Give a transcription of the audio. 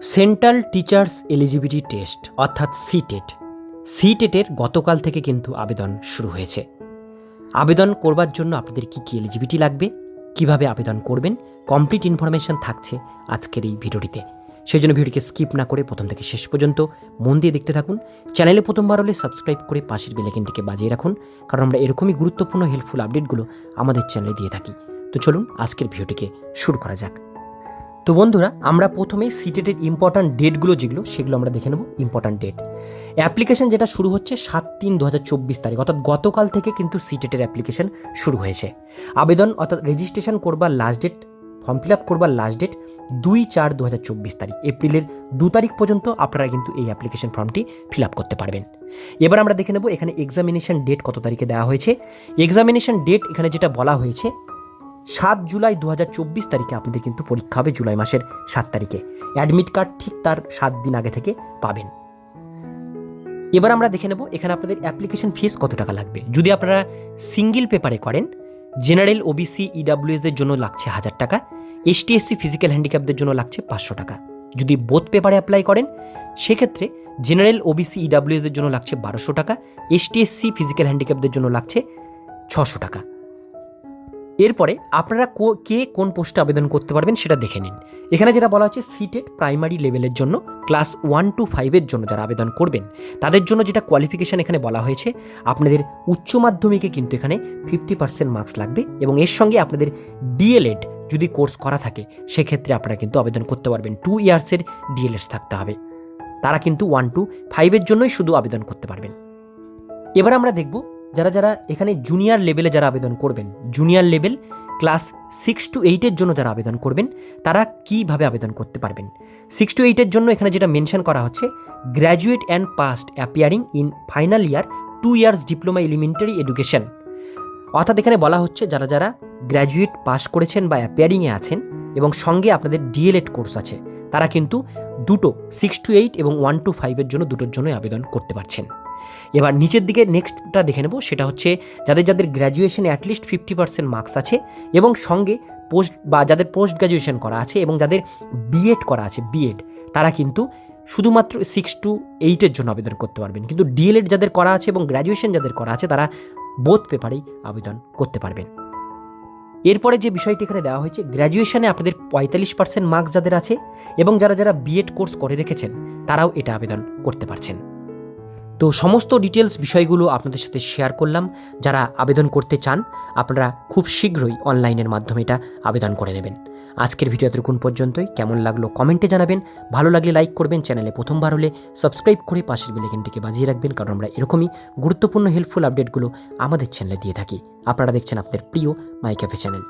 Central teachers eligibility test, অর্থাৎ CTET. সিটেটের গতকাল থেকে কিন্তু আবেদন শুরু হয়েছে। আবেদন করবার জন্য আপনাদের কি কি এলিজিবিলিটি লাগবে? কীভাবে আবেদন করবেন? কমপ্লিট ইনফরমেশন থাকছে আজকের এই ভিডিওটিতে। সেই জন্য ভিডিওটিকে স্কিপ না করে প্রথম থেকে শেষ পর্যন্ত মন দিয়ে দেখতে থাকুন। চ্যানেলে প্রথমবার হলে সাবস্ক্রাইব করে পাশের বেলাইকেনটিকে বাজিয়ে রাখুন, কারণ আমরা এরকমই গুরুত্বপূর্ণ, হেল্পফুল আপডেটগুলো আমাদের চ্যানেলে দিয়ে থাকি। তো চলুন আজকের ভিডিওটিকে শুরু করা যাক। তো বন্ধুরা, আমরা প্রথমে সিটেটের ইম্পর্ট্যান্ট ডেটগুলো যেগুলো, সেগুলো আমরা দেখে নেব ইম্পর্ট্যান্ট ডেট অ্যাপ্লিকেশন যেটা শুরু হচ্ছে সাত তিন দু হাজার চব্বিশ তারিখ, অর্থাৎ গতকাল থেকে কিন্তু সিটেটের অ্যাপ্লিকেশন শুরু হয়েছে। আবেদন, অর্থাৎ রেজিস্ট্রেশন করবার last date form fill up করবার লাস্ট ডেট দুই চার দু হাজার চব্বিশ তারিখ এপ্রিলের দু তারিখ পর্যন্ত আপনারা কিন্তু এই অ্যাপ্লিকেশন ফর্মটি ফিল আপ করতে পারবেন। এবার আমরা দেখে নেব এখানে এক্সামিনেশন ডেট কত তারিখে দেওয়া হয়েছে। এক্সামিনেশন ডেট এখানে যেটা বলা হয়েছে সাত জুলাই দু হাজার চব্বিশ তারিখে আপনাদের কিন্তু পরীক্ষা হবে জুলাই মাসের সাত তারিখে। অ্যাডমিট কার্ড ঠিক তার সাত দিন আগে থেকে পাবেন। এবার আমরা দেখে নেব এখানে আপনাদের অ্যাপ্লিকেশন ফিস কত টাকা লাগবে। যদি আপনারা সিঙ্গেল পেপারে করেন, জেনারেল ওবিসি ইডাব্লিউএসদের জন্য লাগছে হাজার টাকা এসটিএসসি ফিজিক্যাল হ্যান্ডিক্যাপদের জন্য লাগছে পাঁচশো টাকা। যদি বোথ পেপারে অ্যাপ্লাই করেন, সেক্ষেত্রে জেনারেল ওবিসি ইডাব্লিউএসদের জন্য লাগছে বারোশো টাকা এসটিএসসি ফিজিক্যাল হ্যান্ডিক্যাপদের জন্য লাগছে ছশো টাকা। এরপরে আপনারা কো- কোন পোস্টে আবেদন করতে পারবেন সেটা দেখে নিন। এখানে যেটা বলা হচ্ছে সিটেড প্রাইমারি লেভেলের জন্য, ক্লাস ওয়ান টু ফাইভের জন্য যারা আবেদন করবেন, তাদের জন্য যেটা কোয়ালিফিকেশান এখানে বলা হয়েছে, আপনাদের উচ্চ মাধ্যমিকে কিন্তু এখানে ফিফটি পার্সেন্ট মার্কস লাগবে এবং এর সঙ্গে আপনাদের ডিএলএড যদি কোর্স করা থাকে, সেক্ষেত্রে আপনারা কিন্তু আবেদন করতে পারবেন। টু ইয়ার্সের ডিএলএড থাকতে হবে। তারা কিন্তু ওয়ান টু ফাইভের জন্যই শুধু আবেদন করতে পারবেন। এবার আমরা দেখব যারা যারা এখানে জুনিয়র লেভেলে যারা আবেদন করবেন junior level class six to এইটের জন্য যারা আবেদন করবেন, তারা কীভাবে আবেদন করতে পারবেন? সিক্স টু এইটের জন্য এখানে যেটা মেনশন করা হচ্ছে graduate and past appearing in final year two years diploma elementary education অর্থাৎ এখানে বলা হচ্ছে যারা যারা গ্র্যাজুয়েট পাস করেছেন বা অ্যাপিয়ারিংয়ে আছেন এবং সঙ্গে আপনাদের ডিএলএড কোর্স আছে, তারা কিন্তু দুটো সিক্স টু এইট এবং ওয়ান টু ফাইভের জন্য দুটোর জন্যই আবেদন করতে পারছেন। এবার নিচের দিকে নেক্সটটা দেখে নেব, সেটা হচ্ছে যাদের যাদের গ্র্যাজুয়েশনে at least fifty percent marks আছে এবং সঙ্গে পোস্ট বা যাদের পোস্ট গ্র্যাজুয়েশন করা আছে এবং যাদের বিএড করা আছে বিএড তারা কিন্তু শুধুমাত্র সিক্স টু এইটের জন্য আবেদন করতে পারবেন। কিন্তু ডিএলএড যাদের করা আছে এবং গ্র্যাজুয়েশন যাদের করা আছে, তারা বোধ পেপারেই আবেদন করতে পারবেন। এরপরে যে বিষয়টি এখানে দেওয়া হয়েছে গ্র্যাজুয়েশনে আপনাদের পঁয়তাল্লিশ পার্সেন্ট মার্কস যাদের আছে এবং যারা যারা বিএড কোর্স করে রেখেছেন, তারাও এটা আবেদন করতে পারছেন। তো সমস্ত ডিটেলস বিষয়গুলো আপনাদের সাথে শেয়ার করলাম। যারা আবেদন করতে চান, আপনারা খুব শীঘ্রই অনলাইনের মাধ্যমে এটা আবেদন করে নেবেন। আজকের ভিডিও এতক্ষণ পর্যন্তই। কেমন লাগল কমেন্টে জানাবেন। ভালো লাগলে লাইক করবেন চ্যানেলে প্রথমবার হলে সাবস্ক্রাইব করে পাশের বেলেকেনটিকে বাজিয়ে রাখবেন, কারণ আমরা এরকমই গুরুত্বপূর্ণ হেল্পফুল আপডেটগুলো আমাদের চ্যানেলে দিয়ে থাকি। আপনারা দেখছেন আপনাদের প্রিয় মাই ক্যাফে চ্যানেল